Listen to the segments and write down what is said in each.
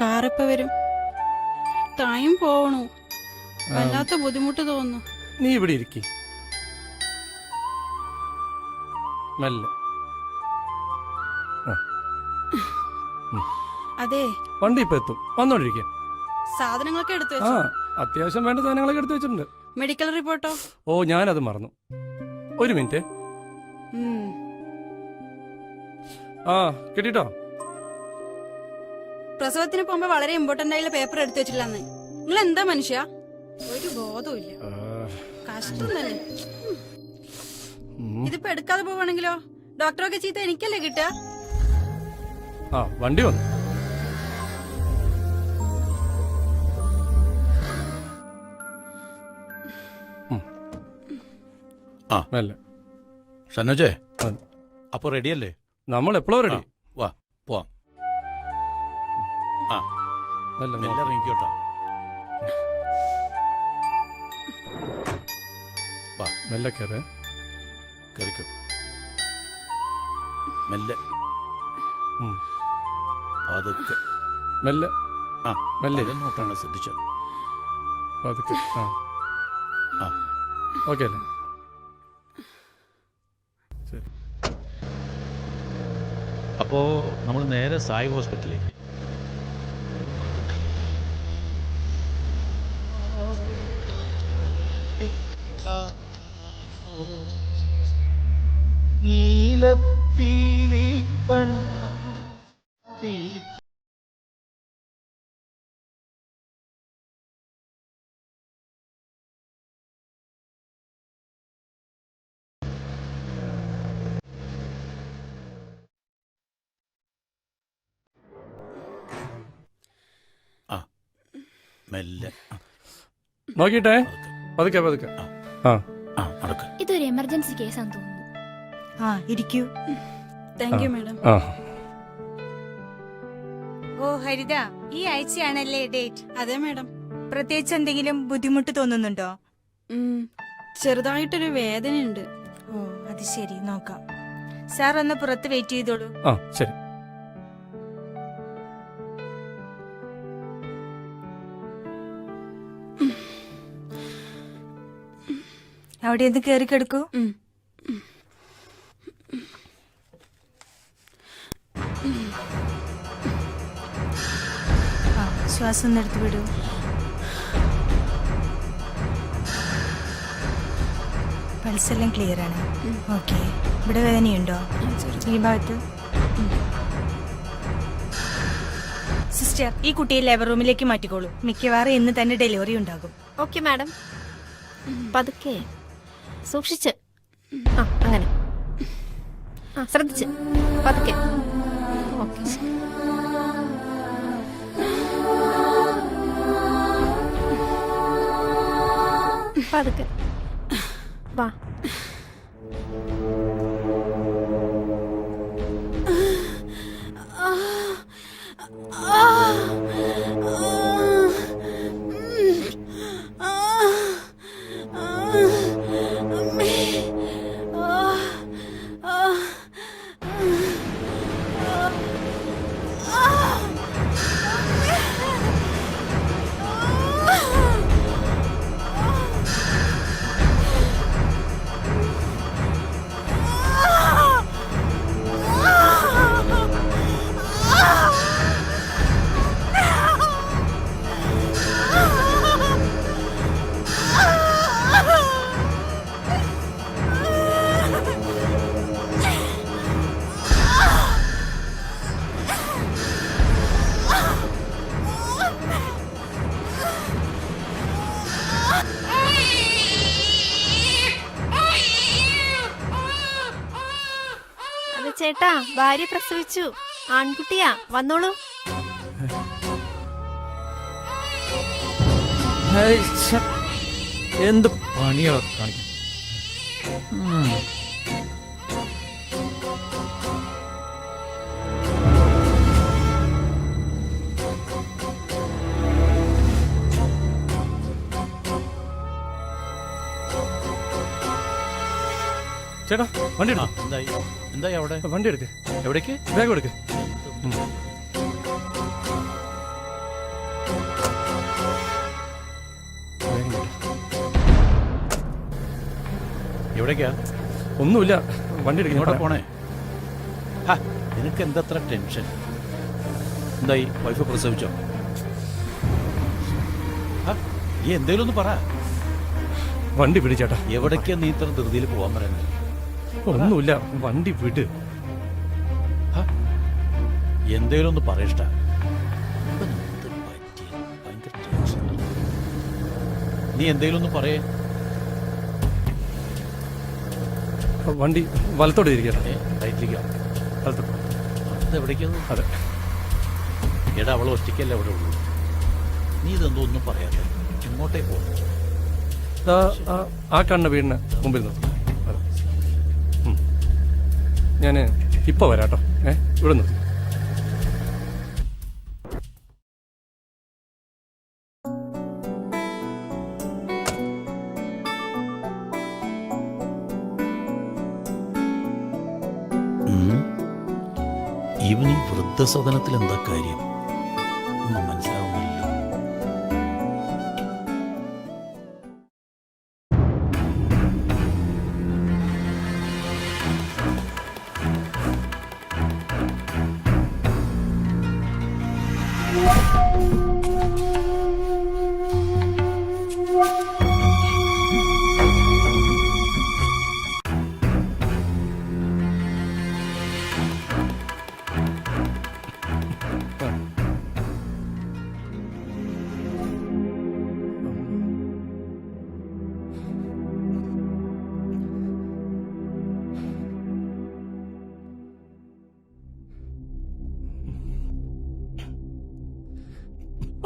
കാറെപ്പ വരും. ടൈം പോവണു. വല്ലാത്ത ബുദ്ധിമുട്ട് തോന്നുന്നു. നീ ഇവിടെ ഇരിക്കി. നല്ല അതെ. വണ്ടി ഇപ്പൊ എത്തും. വന്നോണ്ടിരിക്കാം. സാധനങ്ങളൊക്കെ എടുത്തു ആ അത്യാവശ്യം വേണ്ട സാധനങ്ങളൊക്കെ എടുത്തു വെച്ചിട്ടുണ്ട്. മെഡിക്കൽ റിപ്പോർട്ടോ? ഓ ഞാനത് മറന്നു. ഒരു മിനിറ്റ്. ആ കിട്ടിട്ടോ? പ്രസവത്തിന് പോകുമ്പോ വളരെ ഇമ്പോർട്ടന്റ് ആയുള്ള പേപ്പർ എടുത്തു വെച്ചിട്ടില്ലെന്ന്. നിങ്ങൾ എന്താ മനുഷ്യ? ഒരു ബോധവും ഇല്ല കഷ്ടം തന്നെ. ഇതിപ്പോ എടുക്കാതെ പോവാണെങ്കിലോ? ഡോക്ടറൊക്കെ ചീത്ത എനിക്കല്ലേ കിട്ടുക? ആ വണ്ടി വന്നു. ആ. ഷനോജേ അപ്പോൾ അപ്പൊ റെഡിയല്ലേ നമ്മൾ എപ്പോഴും റെഡി വാ പോവാം. മെല്ലെ മെല്ലെ വാ. മെല്ലെ കയറേ കയറിക്കോ മെല്ലെ. പതുക്കെ. മെല്ലെ. ആ മെല്ലെ. നോട്ടാണ് ശ്രദ്ധിച്ചോ പതുക്കെ. ആ. ആ. ഓക്കെ അല്ലേ? ശരി. അപ്പോ നമ്മൾ നേരെ സായി ഹോസ്പിറ്റലിലേക്ക്. മെല്ലെ. നോക്കിട്ടെ പതുക്കെ. പതുക്കെ. പതുക്കെ ആ. നടക്ക. ഇതൊരു എമർജൻസി കേസാന്ന് തോന്നുന്നു. ആ ഇരിക്കൂ. താങ്ക് യു മാഡം ആ. ഓ ഹരിത ഈ ആഴ്ചയാണല്ലേ ഡേറ്റ്? അതെ മാഡം പ്രത്യേകിച്ച് എന്തെങ്കിലും ബുദ്ധിമുട്ട് തോന്നുന്നുണ്ടോ? ഉം. ചെറുതായിട്ടൊരു വേദനയുണ്ട്. ഓ അത് ശരി. നോക്കാം. സാർ ഒന്ന് പുറത്ത് വെയിറ്റ് ചെയ്തോളൂ. ആ ശരി. അവിടെ എന്ത് കയറി കിടക്കൂ. ശ്വാസം നിർത്തി എടുത്ത് വിടൂ. പൾസ് എല്ലാം ക്ലിയർ ആണ് ഓക്കെ ഇവിടെ വേദനയുണ്ടോ? ഈ ഭാഗത്ത്? സിസ്റ്റർ ഈ കുട്ടിയെ ലേബർ റൂമിലേക്ക് മാറ്റിക്കോളൂ. മിക്കവാറും ഇന്ന് തന്നെ ഡെലിവറി ഉണ്ടാകും. ഓക്കെ മാഡം പതുക്കെ. സൂക്ഷിച്ച്. ആ അങ്ങനെ. ആ ശ്രദ്ധിച്ച്. പതുക്കെ. ഓക്കെ. പതുക്കെ. വാ. ചേട്ടാ ഭാര്യ പ്രസവിച്ചു. ആൺകുട്ടിയാ വന്നോളൂ. എന്ത് പണിയാ കാണിക്കുന്നത് ചേട്ടാ വണ്ടി എന്തായി? എന്തായി അവിടെ? വണ്ടി എടുക്ക്. എവിടേക്ക്? വേഗം എടുക്ക്. എവിടേക്കാ? ഒന്നുമില്ല. വണ്ടി എടുക്കും ഇവിടെ പോണേ? നിനക്ക് എന്തത്ര ടെൻഷൻ? എന്തായി? വൈഫ് പ്രസവിച്ചോ? നീ എന്തേലും ഒന്ന് പറ. വണ്ടി പിടിച്ചേട്ടാ. എവിടേക്കാ നീ ഇത്ര ധൃതിയിൽ പോവാൻ പറയുന്നത്? ഒന്നുമില്ല വണ്ടി വിട്. എന്തേലും ഒന്ന് പറയഷ്ട നീ എന്തേലും ഒന്ന് പറയേ. വണ്ടി വലത്തോട്ട് ഇരിക്കട്ടെ റൈറ്റിലേക്കോ? വലത്തോട്ട്. അത് എടാ അവൾ ഒറ്റയ്ക്കല്ല അവിടെ ഉള്ളൂ. നീ ഇതെന്തോ ഒന്നും പറയാതെ ഇങ്ങോട്ടേ പോ. ആ- കണ്ണ വീടിന് മുമ്പിൽ നിർത്തി ഞാൻ ഇപ്പൊ വരാട്ടോ. ഏ ഇവിടെ ഈ വൃദ്ധസദനത്തിൽ എന്താ കാര്യം? ഒന്നും മനസ്സിലാവുന്നില്ലല്ലോ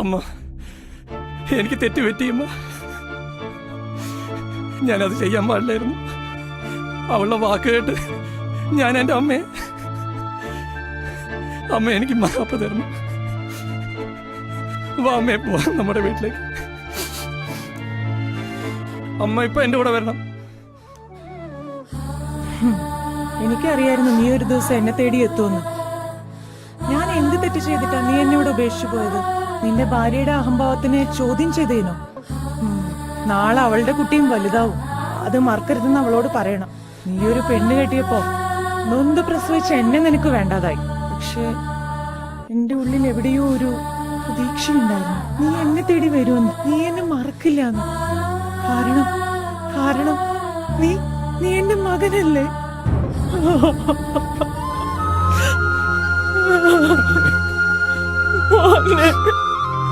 അമ്മ എനിക്ക് തെറ്റ് പറ്റിയമ്മ ഞാനത് ചെയ്യാൻ പാടില്ലായിരുന്നു. അവളുടെ വാക്ക് കേട്ട് ഞാൻ എന്റെ അമ്മയെ അമ്മ എനിക്ക് മാപ്പ് തരുന്നു. വാ അമ്മയെ പോവാം നമ്മുടെ വീട്ടിലേക്ക്. അമ്മ ഇപ്പൊ എന്റെ കൂടെ വരണം. എനിക്കറിയായിരുന്നു നീ ഒരു ദിവസം എന്നെ തേടി എത്തുമെന്ന്. ഞാൻ എന്ത് തെറ്റ് ചെയ്തിട്ടാ നീ എന്നെ ഇവിടെ ഉപേക്ഷിച്ചു പോയത്? നിന്റെ ഭാര്യയുടെ അഹംഭാവത്തിനെ ചോദ്യം ചെയ്തേനോ? നാളെ അവളുടെ കുട്ടിയും വലുതാവും. അത് മറക്കരുതെന്ന് അവളോട് പറയണം. നീ ഒരു പെണ്ണ് കെട്ടിയപ്പോ നൊന്ത് പ്രസവിച്ച എന്നെ നിനക്ക് വേണ്ടതായി. പക്ഷേ എന്റെ ഉള്ളിൽ എവിടെയോ ഒരു പ്രതീക്ഷയുണ്ടായിരുന്നു. നീ എന്നെ തേടി വരുമെന്ന്. നീ എന്നെ മറക്കില്ല കാരണം കാരണം നീ നീ എന്റെ മകനല്ലേ? Oh,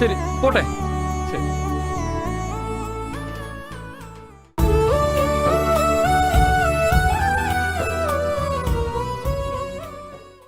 ശരി പോട്ടെ.